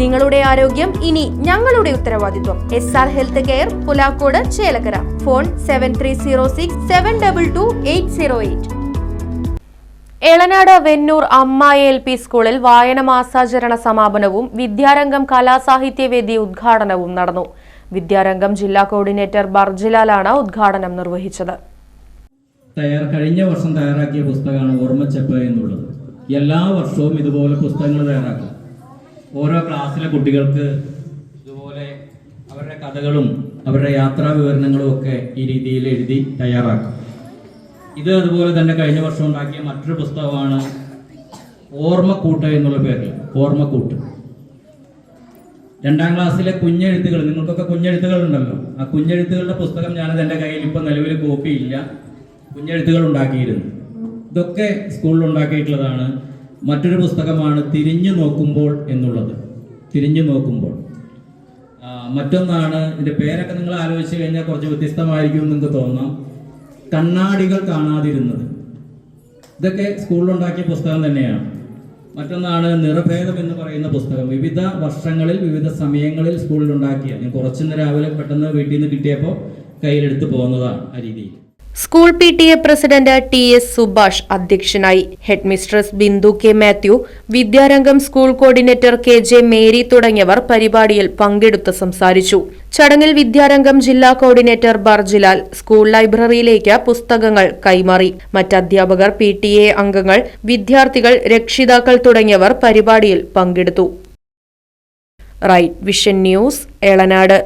നിങ്ങളുടെ ആരോഗ്യം ഇനി ഞങ്ങളുടെ ഉത്തരവാദിത്വം. S R health care Pulakode Chelakkara. Phone seven three zero six seven double two eight zero eight Elanad Vennur അമ്മ L P സ്കൂളിൽ വായന മാസാചരണ സമാപനവും വിദ്യാരംഗം കലാസാഹിത്യവേദി ഉദ്ഘാടനവും നടന്നു. വിദ്യാരംഗം ജില്ലാ കോർഡിനേറ്റർ ബർജിലാലാണ് ഉദ്ഘാടനം നിർവഹിച്ചത്. തയ്യാർ കഴിഞ്ഞ വർഷം തയ്യാറാക്കിയ പുസ്തകമാണ് ഓർമ്മച്ചപ്പ് എന്നുള്ളത്. എല്ലാ വർഷവും ഇതുപോലെ പുസ്തകങ്ങൾ തയ്യാറാക്കും. ഓരോ ക്ലാസ്സിലെ കുട്ടികൾക്ക് ഇതുപോലെ അവരുടെ കഥകളും അവരുടെ യാത്രാ വിവരണങ്ങളും ഒക്കെ ഈ രീതിയിൽ എഴുതി തയ്യാറാക്കും. ഇത് അതുപോലെ തന്നെ കഴിഞ്ഞ വർഷം ഉണ്ടാക്കിയ മറ്റൊരു പുസ്തകമാണ് ഓർമ്മക്കൂട്ട് എന്നുള്ള പേരിൽ ഓർമ്മക്കൂട്ട്. രണ്ടാം ക്ലാസ്സിലെ കുഞ്ഞെഴുത്തുകൾ നിങ്ങൾക്കൊക്കെ കുഞ്ഞെഴുത്തുകൾ ഉണ്ടല്ലോ. ആ കുഞ്ഞെഴുത്തുകളുടെ പുസ്തകം ഞാനത് എന്റെ കയ്യിൽ ഇപ്പം നിലവിൽ കോപ്പി ഇല്ല. കുഞ്ഞെഴുത്തുകൾ ഉണ്ടാക്കിയിരുന്നു. ഇതൊക്കെ സ്കൂളിൽ ഉണ്ടാക്കിയിട്ടുള്ളതാണ്. മറ്റൊരു പുസ്തകമാണ് തിരിഞ്ഞു നോക്കുമ്പോൾ എന്നുള്ളത്. തിരിഞ്ഞു നോക്കുമ്പോൾ. മറ്റൊന്നാണ് ഇതിന്റെ പേരൊക്കെ നിങ്ങൾ ആലോചിച്ച് കഴിഞ്ഞാൽ കുറച്ച് വ്യത്യസ്തമായിരിക്കും നിങ്ങൾക്ക് തോന്നാം. കണ്ണാടികൾ കാണാതിരുന്നത്. ഇതൊക്കെ സ്കൂളിലുണ്ടാക്കിയ പുസ്തകം തന്നെയാണ്. മറ്റൊന്നാണ് നിറഭേദം എന്ന് പറയുന്ന പുസ്തകം. വിവിധ വർഷങ്ങളിൽ വിവിധ സമയങ്ങളിൽ സ്കൂളിൽ ഉണ്ടാക്കിയ ഞാൻ കുറച്ചു രാവിലെ പെട്ടെന്ന് വീട്ടിൽ നിന്ന് കിട്ടിയപ്പോൾ കയ്യിലെടുത്ത് പോകുന്നതാണ് ആ രീതിയിൽ. School P T A president T S Subhash അധ്യക്ഷനായി. Headmistress Bindu K Mathew Vidyarangam school coordinator K J Mary തുടങ്ങിയവർ പരിപാടിയിൽ പങ്കെടുത്ത് സംസാരിച്ചു. ചടങ്ങിൽ വിദ്യാരംഗം ജില്ലാ കോർഡിനേറ്റർ ബർജിലാൽ സ്കൂൾ ലൈബ്രറിയിലേക്ക് പുസ്തകങ്ങൾ കൈമാറി. മറ്റധ്യാപകർ പി ടി എ അംഗങ്ങൾ വിദ്യാർത്ഥികൾ രക്ഷിതാക്കൾ തുടങ്ങിയവർ പരിപാടിയിൽ പങ്കെടുത്തു. Right vision news Elanad